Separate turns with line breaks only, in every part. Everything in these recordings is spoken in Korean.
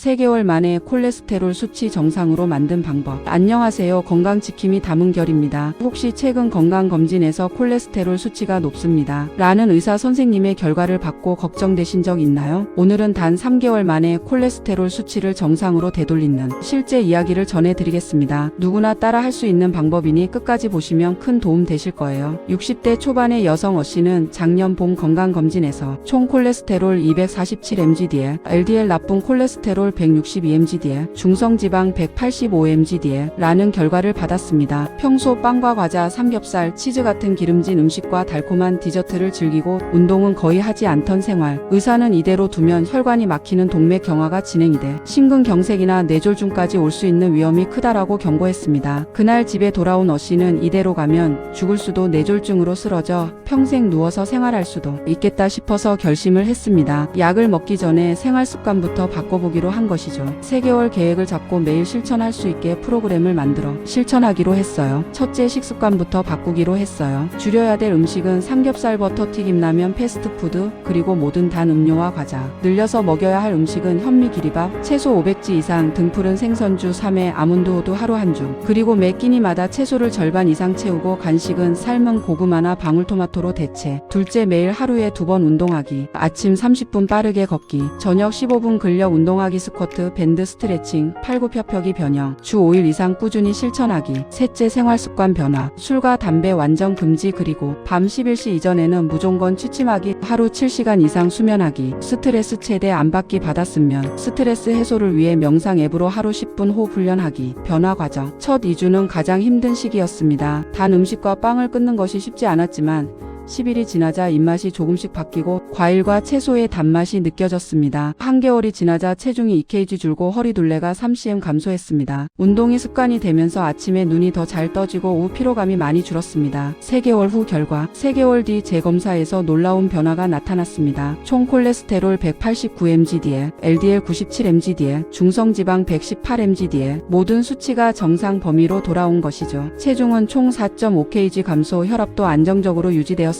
3개월 만에 콜레스테롤 수치 정상으로 만든 방법. 안녕하세요. 건강지킴이 담은결입니다. 혹시 최근 건강검진에서 콜레스테롤 수치가 높습니다. 라는 의사 선생님의 결과를 받고 걱정되신 적 있나요? 오늘은 단 3개월 만에 콜레스테롤 수치를 정상으로 되돌리는 실제 이야기를 전해드리겠습니다. 누구나 따라 할 수 있는 방법이니 끝까지 보시면 큰 도움 되실 거예요. 60대 초반의 여성 어 씨는 작년 봄 건강검진에서 총 콜레스테롤 247mgdl, LDL 나쁜 콜레스테롤 162mgdl, 중성지방 185mgdl 라는 결과를 받았습니다. 평소 빵과 과자, 삼겹살, 치즈 같은 기름진 음식과 달콤한 디저트를 즐기고 운동은 거의 하지 않던 생활. 의사는 이대로 두면 혈관이 막히는 동맥 경화가 진행이 돼 심근경색이나 뇌졸중까지 올 수 있는 위험이 크다라고 경고했습니다. 그날 집에 돌아온 어 씨는 이대로 가면 죽을 수도 뇌졸중으로 쓰러져 평생 누워서 생활할 수도 있겠다 싶어서 결심을 했습니다. 약을 먹기 전에 생활 습관부터 바꿔보기로 한 것이죠. 3개월 계획을 잡고 매일 실천할 수 있게 프로그램을 만들어 실천하기로 했어요. 첫째 식습관부터 바꾸기로 했어요. 줄여야 될 음식은 삼겹살 버터 튀김 라면 패스트푸드 그리고 모든 단 음료와 과자. 늘려서 먹여야 할 음식은 현미 기리밥, 채소 500지 이상 등푸른 생선주 3회 아몬드 호두 하루 한 줌. 그리고 매 끼니마다 채소를 절반 이상 채우고 간식은 삶은 고구마나 방울토마토로 대체. 둘째 매일 하루에 두 번 운동하기. 아침 30분 빠르게 걷기. 저녁 15분 근력 운동하기 스쿼트, 밴드 스트레칭, 팔굽혀펴기 변형. 주 5일 이상 꾸준히 실천하기. 셋째 생활 습관 변화. 술과 담배 완전 금지 그리고 밤 11시 이전에는 무조건 취침하기. 하루 7시간 이상 수면하기. 스트레스 최대 안 받기 받았으면 스트레스 해소를 위해 명상 앱으로 하루 10분 호흡 훈련하기. 변화 과정. 첫 2주는 가장 힘든 시기였습니다. 단 음식과 빵을 끊는 것이 쉽지 않았지만 10일이 지나자 입맛이 조금씩 바뀌고 과일과 채소의 단맛이 느껴졌습니다. 한개월이 지나자 체중이 2kg 줄고 허리 둘레가 3cm 감소했습니다. 운동이 습관이 되면서 아침에 눈이 더 잘 떠지고 오후 피로감이 많이 줄었습니다. 3개월 후 결과 3개월 뒤 재검사에서 놀라운 변화가 나타났습니다. 총 콜레스테롤 189mgdl, LDL 97mgdl, 중성지방 118mgdl 모든 수치가 정상 범위로 돌아온 것이죠. 체중은 총 4.5kg 감소, 혈압도 안정적으로 유지되었습니다.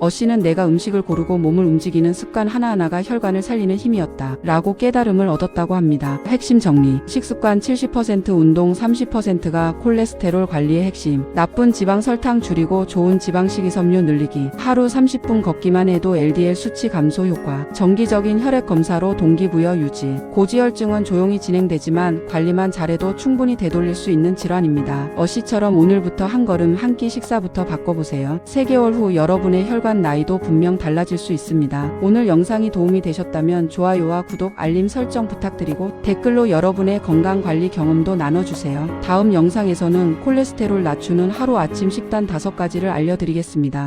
어 씨는 내가 음식을 고르고 몸을 움직이는 습관 하나하나가 혈관을 살리는 힘이었다. 라고 깨달음을 얻었다고 합니다. 핵심 정리. 식습관 70% 운동 30%가 콜레스테롤 관리의 핵심. 나쁜 지방 설탕 줄이고 좋은 지방 식이섬유 늘리기. 하루 30분 걷기만 해도 LDL 수치 감소 효과. 정기적인 혈액 검사로 동기부여 유지. 고지혈증은 조용히 진행되지만 관리만 잘해도 충분히 되돌릴 수 있는 질환입니다. 어 씨처럼 오늘부터 한 걸음 한 끼 식사부터 바꿔보세요. 3개월 후 여러분의 혈관 나이도 분명 달라질 수 있습니다. 오늘 영상이 도움이 되셨다면 좋아요와 구독, 알림 설정 부탁드리고 댓글로 여러분의 건강 관리 경험도 나눠주세요. 다음 영상에서는 콜레스테롤 낮추는 하루 아침 식단 5가지를 알려드리겠습니다.